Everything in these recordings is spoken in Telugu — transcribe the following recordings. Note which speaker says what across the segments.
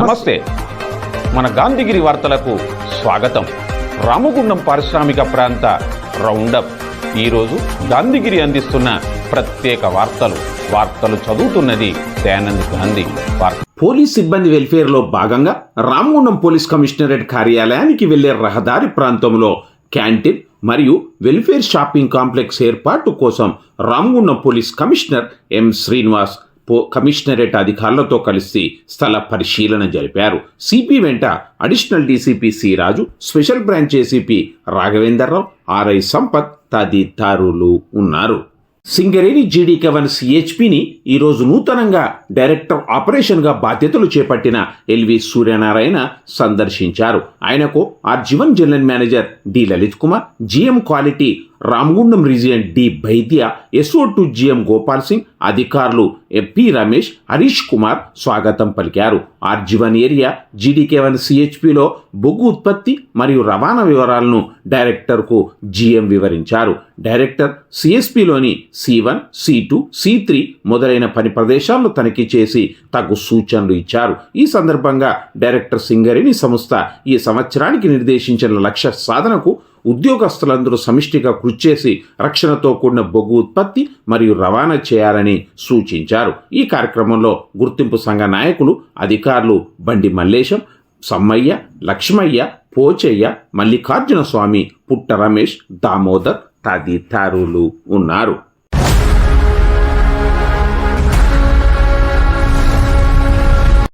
Speaker 1: నమస్తే. మన గాంధీగిరి వార్తలకు స్వాగతం. రామగుండం పారిశ్రామిక ప్రాంత రౌండప్. ఈరోజు గాంధీగిరి అందిస్తున్న ప్రత్యేక వార్తలు. వార్తలు చదువుతున్నది దయానంద్ గాంధీ. వార్త
Speaker 2: పోలీస్ సిబ్బంది వెల్ఫేర్లో భాగంగా రామగుండం పోలీస్ కమిషనరేట్ కార్యాలయానికి వెళ్ళే రహదారి ప్రాంతంలో క్యాంటీన్ మరియు వెల్ఫేర్ షాపింగ్ కాంప్లెక్స్ ఏర్పాటు కోసం Ramagundam police commissioner M Srinivas పో కమిషనరేట్ అధికారులతో కలిసి స్థల పరిశీలన జరిపారు. సిపి వెంట additional DCP C Raju special branch ACP Raghavender Rao RI Sampath తదితరులు ఉన్నారు. సింగరేణి జీడీ కవన్ సిహెచ్పిని ఈరోజు నూతనంగా డైరెక్టర్ ఆపరేషన్గా బాధ్యతలు చేపట్టిన ఎల్వి సూర్యనారాయణ సందర్శించారు. ఆయనకు R G one general manager D Lalit Kumar GM quality Ramagundam region D Baidya SO to GM Gopal Singh అధికారులు ఎంపీ రమేష్ హరీష్ కుమార్ స్వాగతం పలికారు. R G one area GDK one సిహెచ్పిలో బొగ్గు ఉత్పత్తి మరియు రవాణా వివరాలను డైరెక్టర్కు జిఎం వివరించారు. Director సిఎస్పిలోని C one C two C three మొదలైన పని ప్రదేశాలను తనిఖీ చేసి తగు సూచనలు ఇచ్చారు. ఈ సందర్భంగా డైరెక్టర్ సింగరేణి సంస్థ ఈ సంవత్సరానికి నిర్దేశించిన లక్ష్య సాధనకు ఉద్యోగస్తులందరూ సమిష్టిగా కృషి చేసి రక్షణతో కూడిన బొగ్గు ఉత్పత్తి మరియు రవాణా చేయాలని సూచించారు. ఈ కార్యక్రమంలో గుర్తింపు సంఘ నాయకులు అధికారులు బండి మల్లేశం సమ్మయ్య లక్ష్మయ్య పోచయ్య మల్లికార్జున స్వామి పుట్ట రమేష్ దామోదర్ తదితరులు ఉన్నారు.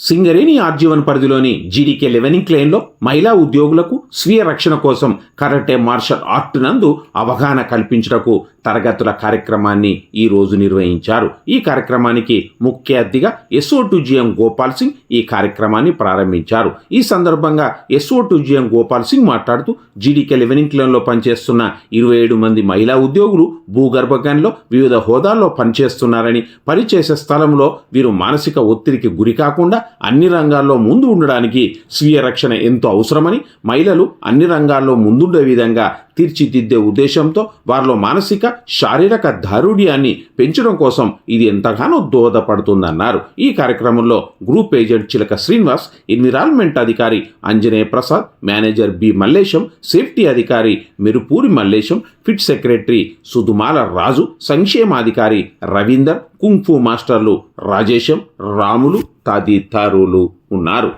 Speaker 2: సింగరేణి ఆర్జీవన్ పరిధిలోని జీడీకే లెవెనింగ్ క్లెయిన్లో మహిళా ఉద్యోగులకు స్వీయ రక్షణ కోసం కరాటే మార్షల్ ఆర్ట్ నందు అవగాహన కల్పించుటకు తరగతుల కార్యక్రమాన్ని ఈ రోజు నిర్వహించారు. ఈ కార్యక్రమానికి ముఖ్య అతిథిగా ఎస్ఓ టు గోపాల్ సింగ్ ఈ కార్యక్రమాన్ని ప్రారంభించారు. ఈ సందర్భంగా ఎస్ఓ గోపాల్ సింగ్ మాట్లాడుతూ జీడీకే లెవెనింగ్ క్లన్లో పనిచేస్తున్న ఇరవై ఏడు మంది మహిళా ఉద్యోగులు భూగర్భ గన్లో వివిధ హోదాల్లో పనిచేస్తున్నారని పనిచేసే స్థలంలో వీరు మానసిక ఒత్తిడికి గురి కాకుండా అన్ని రంగాల్లో ముందు ఉండడానికి స్వీయ రక్షణ ఎంతో అవసరమని మహిళలు అన్ని రంగాల్లో ముందుండే విధంగా తీర్చిదిద్దే ఉద్దేశంతో వారిలో మానసిక శారీరక దారుఢ్యాన్ని పెంచడం కోసం ఇది ఎంతగానో దోహదపడుతుందన్నారు. ఈ కార్యక్రమంలో గ్రూప్ ఏజెంట్ చిలక శ్రీనివాస్ ఎన్విరాన్మెంట్ అధికారి Anjaneya Prasad manager B Mallesham safety అధికారి మెరుపూరి మల్లేశం ఫిట్ సెక్రటరీ సుధుమాల రాజు సంక్షేమాధికారి రవీందర్ కుంఫు మాస్టర్లు రాజేశం రాములు తదితరులు ఉన్నారు.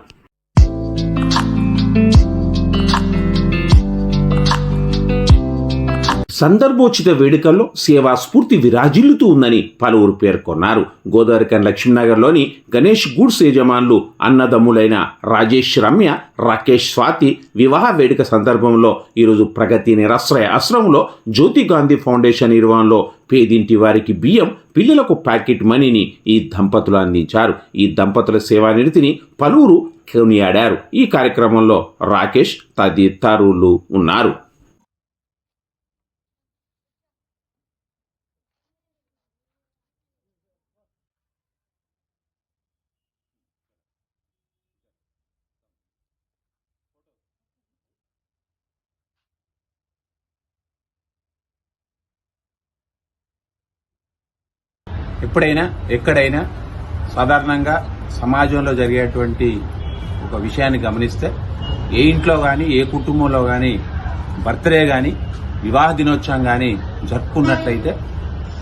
Speaker 2: సందర్భోచిత వేడుకల్లో సేవా స్ఫూర్తి విరాజిల్లుతూ ఉందని పలువురు పేర్కొన్నారు. గోదావరికన్ లక్ష్మీనగర్లోని గణేష్ గూడ్స్ యజమానులు అన్నదమ్ములైన రాజేష్ రమ్య రాకేష్ స్వాతి వివాహ వేడుక సందర్భంలో ఈరోజు ప్రగతి నిరాశ్రయ ఆశ్రమంలో జ్యోతి గాంధీ ఫౌండేషన్ నిర్వహణలో పేదింటి వారికి బియ్యం పిల్లలకు ప్యాకెట్ మనీని ఈ దంపతులు అందించారు. ఈ దంపతుల సేవానిరతిని పలువురు కొనియాడారు. ఈ కార్యక్రమంలో రాకేష్ తదితరులు ఉన్నారు.
Speaker 3: ఎప్పుడైనా ఎక్కడైనా సాధారణంగా సమాజంలో జరిగేటువంటి ఒక విషయాన్ని గమనిస్తే ఏ ఇంట్లో కానీ ఏ కుటుంబంలో కానీ బర్త్డే కానీ
Speaker 2: వివాహ దినోత్సవం కానీ జరుపుకున్నట్లయితే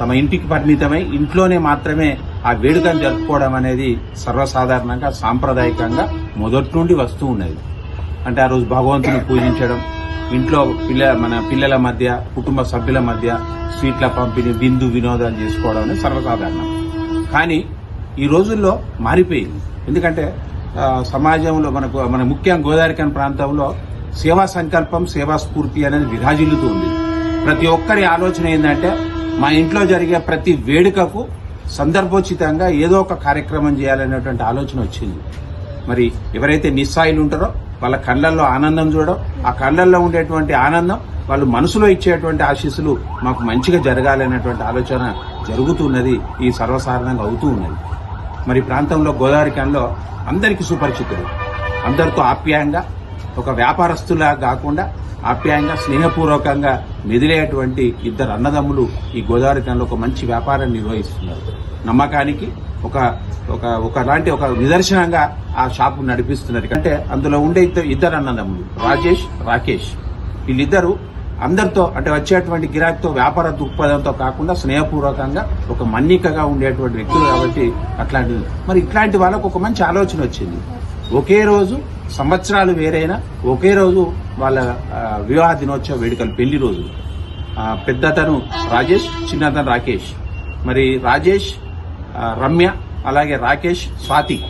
Speaker 2: తమ ఇంటికి పరిమితమై ఇంట్లోనే మాత్రమే ఆ వేడుకను జరుపుకోవడం అనేది సర్వసాధారణంగా సాంప్రదాయకంగా మొదటి నుండి వస్తూ ఉన్నది అంటే ఆ రోజు భగవంతుని పూజించడం ఇంట్లో పిల్ల మన పిల్లల మధ్య కుటుంబ సభ్యుల మధ్య స్వీట్ల పంపిణీ విందు వినోదాలు చేసుకోవడం అనేది సర్వసాధారణం. కానీ ఈ రోజుల్లో మారిపోయింది. ఎందుకంటే సమాజంలో మనకు మన ముఖ్యంగా గోదావరికన్ ప్రాంతంలో సేవా సంకల్పం సేవా స్ఫూర్తి అనేది విరాజిల్లుతూ ఉంది. ప్రతి ఒక్కరి ఆలోచన ఏంటంటే మా ఇంట్లో జరిగే ప్రతి వేడుకకు సందర్భోచితంగా ఏదో ఒక కార్యక్రమం చేయాలనేటువంటి ఆలోచన వచ్చింది. మరి ఎవరైతే నిస్సాయిలు ఉంటారో వాళ్ళ కళ్ళల్లో ఆనందం చూడడం ఆ కళ్ళల్లో ఉండేటువంటి ఆనందం వాళ్ళు మనసులో ఇచ్చేటువంటి ఆశీస్సులు మాకు మంచిగా జరగాలనేటువంటి ఆలోచన జరుగుతున్నది ఈ సర్వసాధారణంగా అవుతూ ఉన్నది. మరి ప్రాంతంలో గోదావరి కాలంలో అందరికీ సుపరిచితుడు అందరితో ఆప్యాయంగా ఒక వ్యాపారస్తులా కాకుండా ఆప్యాయంగా స్నేహపూర్వకంగా మెదిలేటువంటి ఇద్దరు అన్నదమ్ములు ఈ గోదావరి కాలంలో ఒక మంచి వ్యాపారం నిర్వహిస్తున్నారు. నమ్మకానికి ఒక ఒక ఒకలాంటి ఒక నిదర్శనంగా ఆ షాపు నడిపిస్తున్నారు అంటే అందులో ఉండే ఇద్దరు ఇద్దరు అన్నదమ్ములు రాజేష్ రాకేష్. వీళ్ళిద్దరూ అందరితో అంటే వచ్చేటువంటి గిరాకీతో వ్యాపార దృక్పథంతో కాకుండా స్నేహపూర్వకంగా ఒక మన్నికగా ఉండేటువంటి వ్యక్తులు కాబట్టి అట్లాంటిది మరి ఇట్లాంటి వాళ్ళకు ఒక మంచి ఆలోచన వచ్చింది. ఒకే రోజు సంవత్సరాలు వేరైనా ఒకే రోజు వాళ్ళ వివాహ దినోత్సవ వేడుకలు పెళ్ళి రోజు. పెద్దతను రాజేష్ చిన్నతను రాకేష్. మరి రాజేష్ రమ్య అలాగే రాకేష్ స్వాతి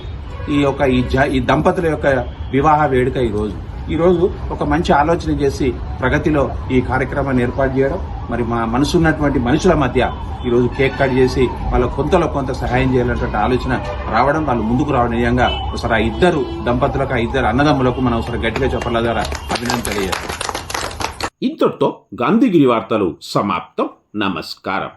Speaker 2: ఈ యొక్క ఈ జ- ఈ దంపతుల యొక్క వివాహ వేడుక ఈ రోజు. ఈ రోజు ఒక మంచి ఆలోచన చేసి ప్రగతిలో ఈ కార్యక్రమాన్ని ఏర్పాటు చేయడం మరి మా మనసున్నటువంటి మనుషుల మధ్య ఈరోజు కేక్ కట్ చేసి వాళ్ళ కొంతలో కొంత సహాయం చేయాలన్నటువంటి ఆలోచన రావడం వాళ్ళు ముందుకు రావడం నిజంగా ఒకసారి ఆ ఇద్దరు దంపతులకు ఆ ఇద్దరు అన్నదమ్ములకు మనం ఒకసారి గట్టిగా చెప్పాల ద్వారా అభినందన తెలియజేస్తాం.
Speaker 1: ఇంతటితో గాంధీగిరి వార్తలు సమాప్తం. నమస్కారం.